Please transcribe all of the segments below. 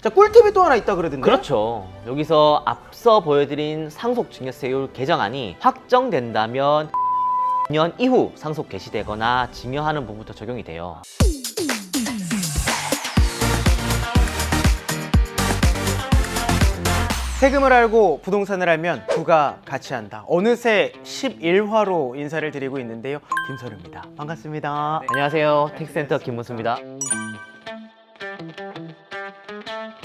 자 꿀팁이 또 하나 있다 그러던데. 그렇죠. 여기서 앞서 보여드린 상속 증여세율 개정안이 확정된다면 2년 이후 상속 개시되거나 증여하는 부분부터 적용이 돼요. 세금을 알고 부동산을 알면 두가 같이 한다. 어느새 11화로 인사를 드리고 있는데요. 김서루입니다. 반갑습니다. 안녕하세요. 텍센터 김문수입니다.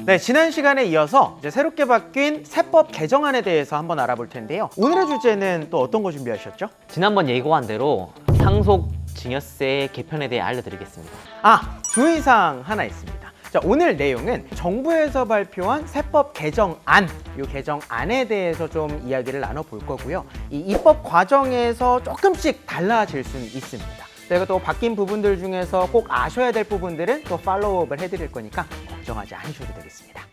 네, 지난 시간에 이어서 이제 새롭게 바뀐 세법 개정안에 대해서 한번 알아볼 텐데요. 오늘의 주제는 또 어떤 거 준비하셨죠? 지난번 예고한 대로 상속 증여세 개편에 대해 알려드리겠습니다. 아, 주의사항 하나 있습니다. 자, 오늘 내용은 정부에서 발표한 세법 개정안, 이 개정안에 대해서 좀 이야기를 나눠볼 거고요. 이 입법 과정에서 조금씩 달라질 수는 있습니다. 저희가 또 바뀐 부분들 중에서 꼭 아셔야 될 부분들은 또 팔로우업을 해드릴 거니까 걱정하지 않으셔도 되겠습니다.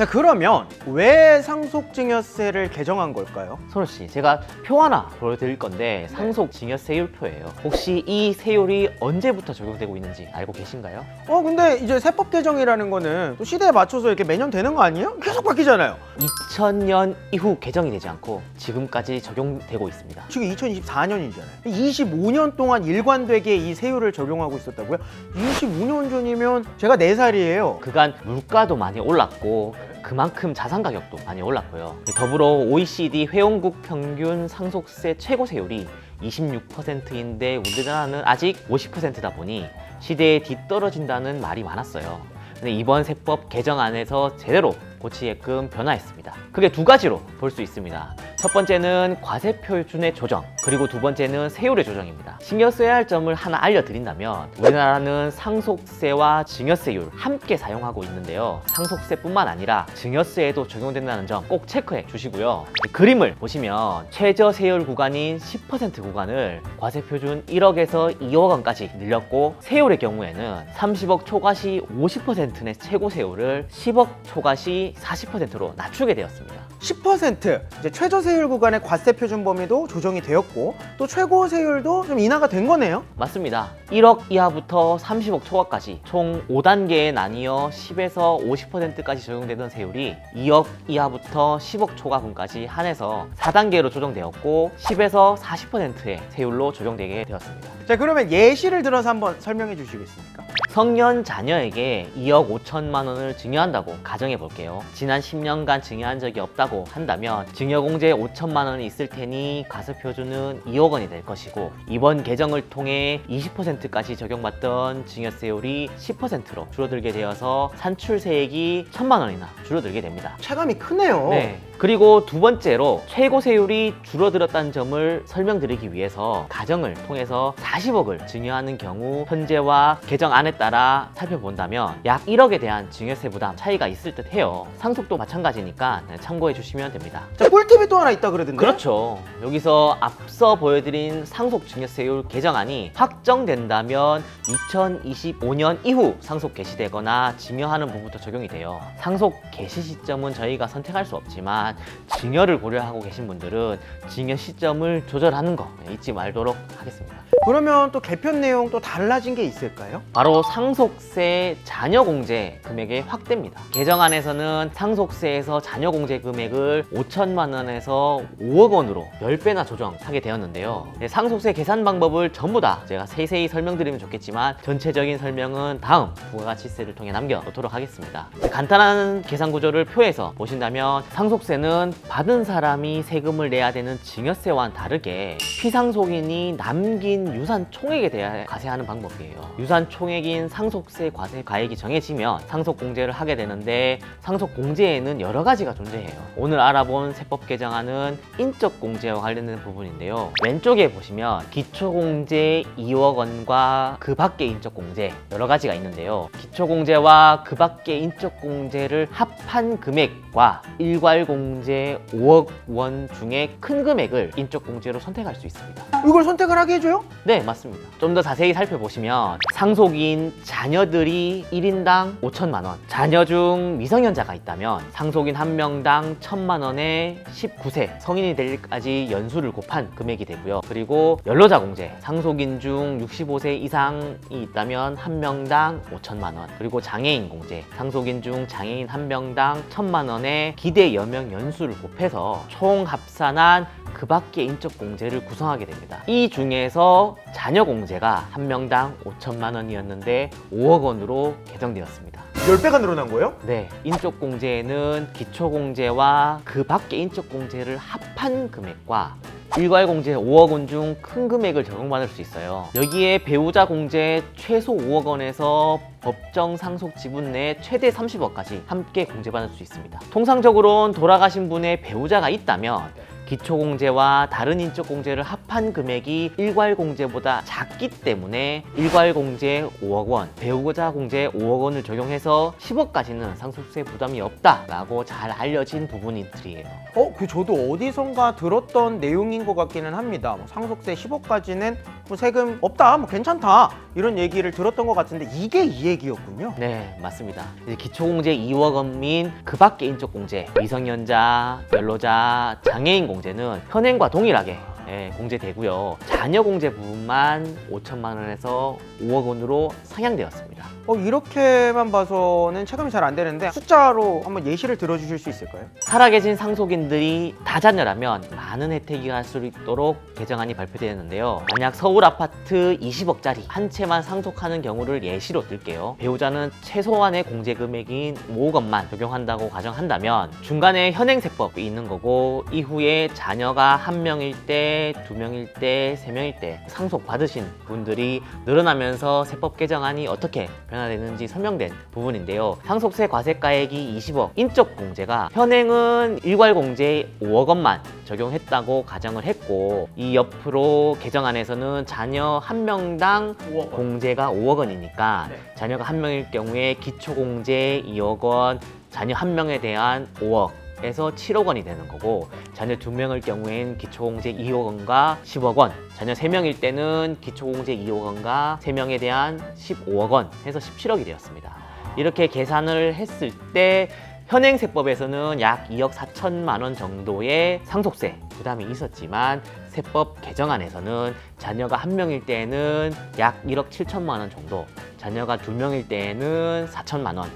자, 그러면 왜 상속증여세를 개정한 걸까요? 선우 씨, 제가 표 하나 보여드릴 건데 상속증여세율표예요. 혹시 이 세율이 언제부터 적용되고 있는지 알고 계신가요? 어, 근데 이제 세법 개정이라는 거는 또 시대에 맞춰서 이렇게 매년 되는 거 아니에요? 계속 바뀌잖아요. 2000년 이후 개정이 되지 않고 지금까지 적용되고 있습니다. 지금 2024년이잖아요. 25년 동안 일관되게 이 세율을 적용하고 있었다고요? 25년 전이면 제가 4살이에요. 그간 물가도 많이 올랐고 그만큼 자산 가격도 많이 올랐고요. 더불어 OECD 회원국 평균 상속세 최고 세율이 26%인데 우리나라는 아직 50%다 보니 시대에 뒤떨어진다는 말이 많았어요. 근데 이번 세법 개정안에서 제대로 고치게끔 변화했습니다. 크게 두 가지로 볼 수 있습니다. 첫 번째는 과세 표준의 조정, 그리고 두 번째는 세율의 조정입니다. 신경 써야 할 점을 하나 알려드린다면 우리나라는 상속세와 증여세율 함께 사용하고 있는데요. 상속세뿐만 아니라 증여세에도 적용된다는 점 꼭 체크해 주시고요. 그림을 보시면 최저 세율 구간인 10% 구간을 과세 표준 1억에서 2억 원까지 늘렸고 세율의 경우에는 30억 초과 시 50%의 최고 세율을 10억 초과 시 40%로 낮추게 되었습니다. 10% 이제 최저 세율 구간의 과세 표준 범위도 조정이 되었고 또 최고 세율도 좀 인하가 된 거네요. 맞습니다. 1억 이하부터 30억 초과까지 총 5단계에 나뉘어 10에서 50%까지 적용되던 세율이 2억 이하부터 10억 초과분까지 한해서 4단계로 조정되었고 10에서 40%의 세율로 적용되게 되었습니다. 자, 그러면 예시를 들어서 한번 설명해 주시겠습니까? 성년 자녀에게 2억 5천만 원을 증여한다고 가정해 볼게요. 지난 10년간 증여한 적이 없다고 한다면 증여공제 5천만 원이 있을 테니 과세 표준은 2억 원이 될 것이고 이번 개정을 통해 20%까지 적용받던 증여세율이 10%로 줄어들게 되어서 산출세액이 1천만 원이나 줄어들게 됩니다. 체감이 크네요. 네. 그리고 두 번째로 최고 세율이 줄어들었다는 점을 설명드리기 위해서 가정을 통해서 40억을 증여하는 경우 현재와 개정 안에 따라 살펴본다면 약 1억에 대한 증여세 부담 차이가 있을 듯 해요. 상속도 마찬가지니까 참고해 주시면 됩니다. 자, 꿀팁이 또 하나 있다 그러던데. 그렇죠. 여기서 앞서 보여드린 상속 증여세율 개정안이 확정된다면 2025년 이후 상속 개시되거나 증여하는 부분부터 적용이 돼요. 상속 개시 시점은 저희가 선택할 수 없지만 증여를 고려하고 계신 분들은 증여 시점을 조절하는 거 잊지 말도록 하겠습니다. 그러면 또 개편 내용 또 달라진 게 있을까요? 바로 상속세 자녀 공제 금액의 확대입니다. 개정안에서는 상속세에서 자녀 공제 금액을 5천만 원에서 5억 원으로 10배나 조정하게 되었는데요. 네, 상속세 계산 방법을 전부 다 제가 세세히 설명드리면 좋겠지만 전체적인 설명은 다음 부가가치세를 통해 남겨놓도록 하겠습니다. 네, 간단한 계산 구조를 표에서 보신다면 상속세는 받은 사람이 세금을 내야 되는 증여세와는 다르게 피상속인이 남긴 유산 총액에 대해 과세하는 방법이에요. 유산 총액인 상속세 과세 가액이 정해지면 상속 공제를 하게 되는데 상속 공제에는 여러 가지가 존재해요. 오늘 알아본 세법 개정안은 인적 공제와 관련된 부분인데요. 왼쪽에 보시면 기초 공제 2억 원과 그 밖의 인적 공제 여러 가지가 있는데요. 기초 공제와 그 밖의 인적 공제를 합한 금액과 일괄 공제 5억 원 중에 큰 금액을 인적 공제로 선택할 수 있습니다. 이걸 선택을 하게 해줘요? 네, 맞습니다. 좀 더 자세히 살펴보시면 상속인 자녀들이 1인당 5천만 원, 자녀 중 미성년자가 있다면 상속인 한 명당 1천만 원에 19세 성인이 될 때까지 연수를 곱한 금액이 되고요. 그리고 연로자 공제, 상속인 중 65세 이상이 있다면 한 명당 5천만 원, 그리고 장애인 공제, 상속인 중 장애인 한 명당 1천만 원의 기대 여명 연수를 곱해서 총 합산한 그 밖의 인적 공제를 구성하게 됩니다. 이 중에서 자녀 공제가 한 명당 5천만 원이었는데 5억 원으로 개정되었습니다. 10배가 늘어난 거예요? 네, 인적 공제는 기초 공제와 그 밖의 인적 공제를 합한 금액과 일괄 공제 5억 원 중 큰 금액을 적용받을 수 있어요. 여기에 배우자 공제 최소 5억 원에서 법정 상속 지분 내 최대 30억까지 함께 공제받을 수 있습니다. 통상적으로는 돌아가신 분의 배우자가 있다면 기초 공제와 다른 인적 공제를 합한 금액이 일괄 공제보다 작기 때문에 일괄 공제 5억 원, 배우자 공제 5억 원을 적용해서 10억까지는 상속세 부담이 없다라고 잘 알려진 부분들이에요. 어, 그 저도 어디선가 들었던 내용인 것 같기는 합니다. 뭐 상속세 10억까지는 뭐 세금 없다, 뭐 괜찮다 이런 얘기를 들었던 것 같은데 이게 이 얘기였군요. 네, 맞습니다. 이제 기초공제 2억 원민 그 밖의 인적 공제, 미성년자, 연로자, 장애인 공제 는 현행과 동일하게 예, 공제되고요. 자녀 공제 부분만 5천만 원에서 5억 원으로 상향되었습니다. 어, 이렇게만 봐서는 체감이 잘 안 되는데 숫자로 한번 예시를 들어주실 수 있을까요? 살아계신 상속인들이 다자녀라면 많은 혜택이 갈 수 있도록 개정안이 발표되었는데요. 만약 서울 아파트 20억짜리 한 채만 상속하는 경우를 예시로 들게요. 배우자는 최소한의 공제 금액인 5억 원만 적용한다고 가정한다면 중간에 현행 세법이 있는 거고 이후에 자녀가 한 명일 때, 두 명일 때, 세 명일 때 상속 받으신 분들이 늘어나면서 세법 개정안이 어떻게 변화되는지 설명된 부분인데요. 상속세 과세가액이 20억, 인적 공제가 현행은 일괄 공제 5억 원만 적용했다고 가정을 했고 이 옆으로 개정안에서는 자녀 한 명당 5억 공제가 5억 원이니까 네. 자녀가 한 명일 경우에 기초 공제 2억 원, 자녀 한 명에 대한 5억. 에서 7억 원이 되는 거고 자녀 두 명일 경우엔 기초공제 2억 원과 10억 원 자녀 세 명일 때는 기초공제 2억 원과 세 명에 대한 15억 원 해서 17억이 되었습니다. 이렇게 계산을 했을 때 현행 세법에서는 약 2억 4천만 원 정도의 상속세 부담이 있었지만 세법 개정안에서는 자녀가 한 명일 때에는 약 1억 7천만 원 정도, 자녀가 두 명일 때에는 4천만 원,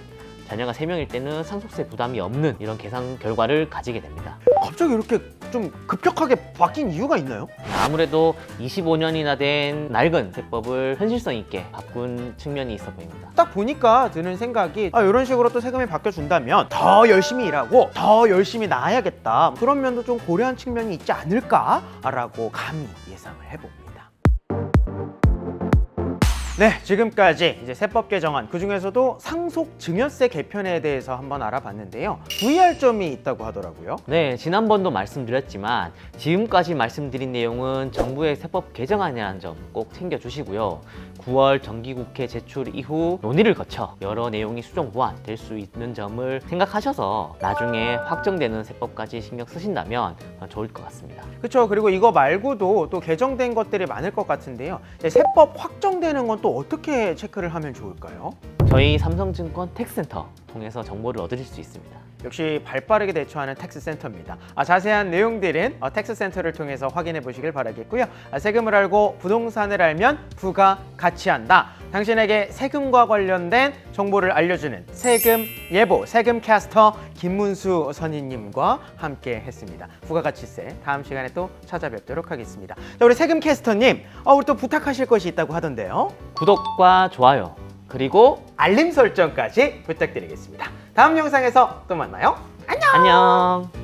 자녀가 세명일 때는 상속세 부담이 없는 이런 계산 결과를 가지게 됩니다. 갑자기 이렇게 좀 급격하게 바뀐 이유가 있나요? 아무래도 25년이나 된 낡은 세법을 현실성 있게 바꾼 측면이 있어 보입니다. 딱 보니까 드는 생각이 아, 이런 식으로 또 세금이 바뀌어준다면 더 열심히 일하고 더 열심히 나아야겠다 그런 면도 좀 고려한 측면이 있지 않을까라고 감히 예상을 해봅니다. 네, 지금까지 이제 세법 개정안 그 중에서도 상속 증여세 개편에 대해서 한번 알아봤는데요. 주의할 점이 있다고 하더라고요. 네, 지난번도 말씀드렸지만 지금까지 말씀드린 내용은 정부의 세법 개정안이라는 점 꼭 챙겨주시고요. 9월 정기국회 제출 이후 논의를 거쳐 여러 내용이 수정 보완 될 수 있는 점을 생각하셔서 나중에 확정되는 세법까지 신경 쓰신다면 좋을 것 같습니다. 그렇죠. 그리고 이거 말고도 또 개정된 것들이 많을 것 같은데요. 세법 확정되는 건 또 어떻게 체크를 하면 좋을까요? 저희 삼성증권 텍센터 통해서 정보를 얻으실 수 있습니다. 역시 발빠르게 대처하는 텍스센터입니다. 아, 자세한 내용들은 어, 텍스센터를 통해서 확인해 보시길 바라겠고요. 아, 세금을 알고 부동산을 알면 부가 가치 한다. 당신에게 세금과 관련된 정보를 알려주는 세금 예보 세금 캐스터 김문수 선임님과 함께 했습니다. 부가가치세 다음 시간에 또 찾아뵙도록 하겠습니다. 자, 우리 세금 캐스터님, 어, 우리 또 부탁하실 것이 있다고 하던데요. 구독과 좋아요 그리고 알림 설정까지 부탁드리겠습니다. 다음 영상에서 또 만나요. 안녕.